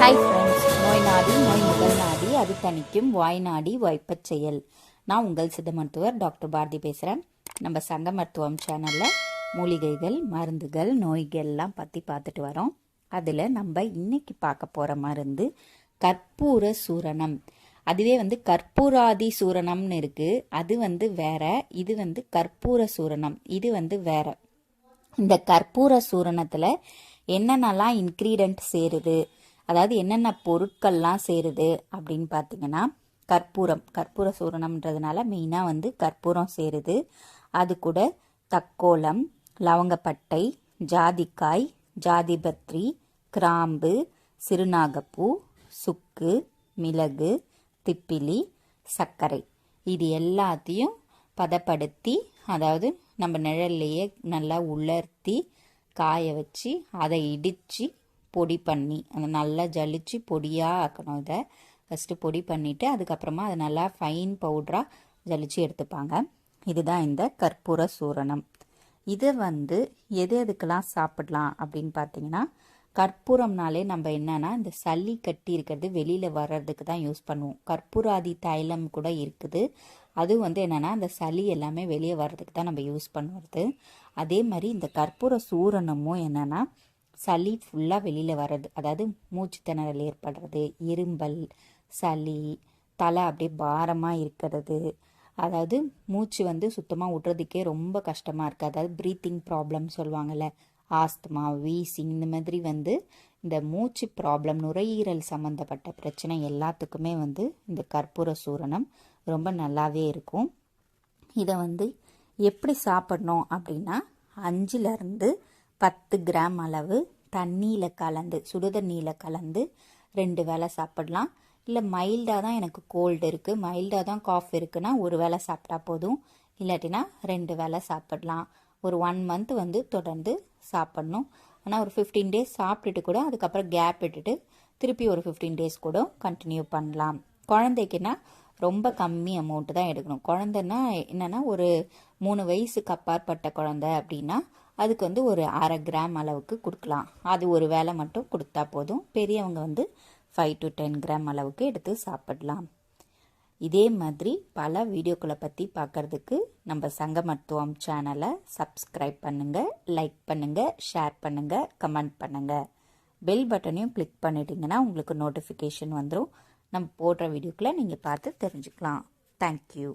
Hi friends நோய் நாடி நோய் முதல் நாடி அது தணிக்கும். வாய் நாடி வாய்ப்பச் செயல். நான் உங்கள் சித்த மருத்துவர் டாக்டர் பாரதி பேசுகிறேன் நம்ம சங்க மருத்துவம் சேனலில் மூலிகைகள் மருந்துகள் நோய்கள்லாம் பற்றி பார்த்துட்டு வரோம். அதில் நம்ம இன்னைக்கு பார்க்க போகிற மருந்து கற்பூர சூரணம். அதுவே வந்து கற்பூராதி சூரணம்னு இருக்குது அது வந்து வேற இது வந்து கற்பூர சூரணம். இது வந்து வேற. இந்த கற்பூர சூரணத்தில் என்னென்னலாம் இன்க்ரீடியன்ட் சேருது? அதாவது என்னென்ன பொருட்கள்லாம் சேருது அப்படின்னு பார்த்தீங்கன்னா கற்பூரம். கற்பூர சூரணம்ன்றதுனால மெயினாக வந்து கற்பூரம் சேருது. அது கூட தக்கோலம் லவங்கப்பட்டை ஜாதிக்காய் ஜாதிபத்ரி கிராம்பு சிறுநாகப்பூ சுக்கு மிளகு திப்பிலி சர்க்கரை. இது எல்லாத்தையும் பதப்படுத்தி அதாவது நம்ம நிழல்லையே நல்லா உலர்த்தி காய வச்சு அதை இடித்து பொடி பண்ணி அதை நல்லா ஜலிச்சு பொடியாக ஆக்கணும் இதை. ஃபஸ்ட்டு பொடி பண்ணிவிட்டு அதுக்கப்புறமா அதை நல்லா ஃபைன் பவுட்ராக ஜலிச்சு எடுத்துப்பாங்க. இதுதான் இந்த கற்பூர சூரணம். இதை வந்து எது எதுக்கெல்லாம் சாப்பிடலாம் அப்படின்னு பார்த்தீங்கன்னா கற்பூரம்னாலே நம்ம என்னன்னா இந்த சளி கட்டி இருக்கிறது வெளியில் வர்றதுக்கு தான் யூஸ் பண்ணுவோம். கற்பூராதி தைலம் கூட இருக்குது. அது வந்து என்னென்னா அந்த சளி எல்லாமே வெளியே வர்றதுக்கு தான் நம்ம யூஸ் பண்ணுறது. அதே மாதிரி இந்த கற்பூர சூரணமும் என்னென்னா சளி ஃபுல்லாக வெளியில் வர்றது அதாவது மூச்சு திணறல் ஏற்படுறது இரும்பல் சளி தலை அப்படியே பாரமாக இருக்கிறது. அதாவது மூச்சு வந்து சுத்தமாக விட்றதுக்கே ரொம்ப கஷ்டமாக இருக்குது அதாவது ப்ரீத்திங் ப்ராப்ளம் சொல்லுவாங்கள்ல ஆஸ்துமா வீசிங் இந்த மாதிரி வந்து இந்த மூச்சு ப்ராப்ளம் நுரையீரல் சம்மந்தப்பட்ட பிரச்சனை எல்லாத்துக்குமே வந்து இந்த கற்பூர சூரணம் ரொம்ப நல்லாவே இருக்கும். இதை வந்து எப்படி சாப்பிடணும் அப்படின்னா அஞ்சிலருந்து பத்து கிராம் அளவு தண்ணியில் கலந்து சுடுதண்ணியில் கலந்து ரெண்டு வேளை சாப்பிடலாம். இல்லை மைல்டாக தான் எனக்கு கோல்டு இருக்குது மைல்டாக தான் காஃப் இருக்குன்னா ஒரு வேளை சாப்பிட்டா போதும். இல்லாட்டினா ரெண்டு வேளை சாப்பிடலாம். ஒரு ஒன் மந்த் வந்து தொடர்ந்து சாப்பிடணும். ஆனால் ஒரு ஃபிஃப்டீன் டேஸ் சாப்பிட்டுட்டு கூட அதுக்கப்புறம் கேப் விட்டுட்டு திருப்பி ஒரு ஃபிஃப்டீன் டேஸ் கூட கண்டினியூ பண்ணலாம். குழந்தைக்குன்னா ரொம்ப கம்மி அமௌண்ட்டு தான் எடுக்கணும். குழந்தைன்னா என்னென்னா ஒரு மூணு வயசுக்கு அப்பாற்பட்ட குழந்தை அப்படின்னா அதுக்கு வந்து ஒரு அரை கிராம் அளவுக்கு கொடுக்கலாம். அது ஒரு வேலை மட்டும் கொடுத்தா போதும். பெரியவங்க வந்து ஃபைவ் டு டென் கிராம் அளவுக்கு எடுத்து சாப்பிடலாம். இதே மாதிரி பல வீடியோக்களை பற்றி பார்க்கறதுக்கு நம்ம சங்க மருத்துவம் சேனலை சப்ஸ்கிரைப் பண்ணுங்கள் லைக் பண்ணுங்கள் ஷேர் பண்ணுங்கள் கமெண்ட் பண்ணுங்கள் பெல் பட்டனையும் கிளிக் பண்ணிட்டீங்கன்னா உங்களுக்கு நோட்டிஃபிகேஷன் வந்துடும் நம்ம போடுற வீடியோக்களை நீங்கள் பார்த்து தெரிஞ்சுக்கலாம். தேங்க்யூ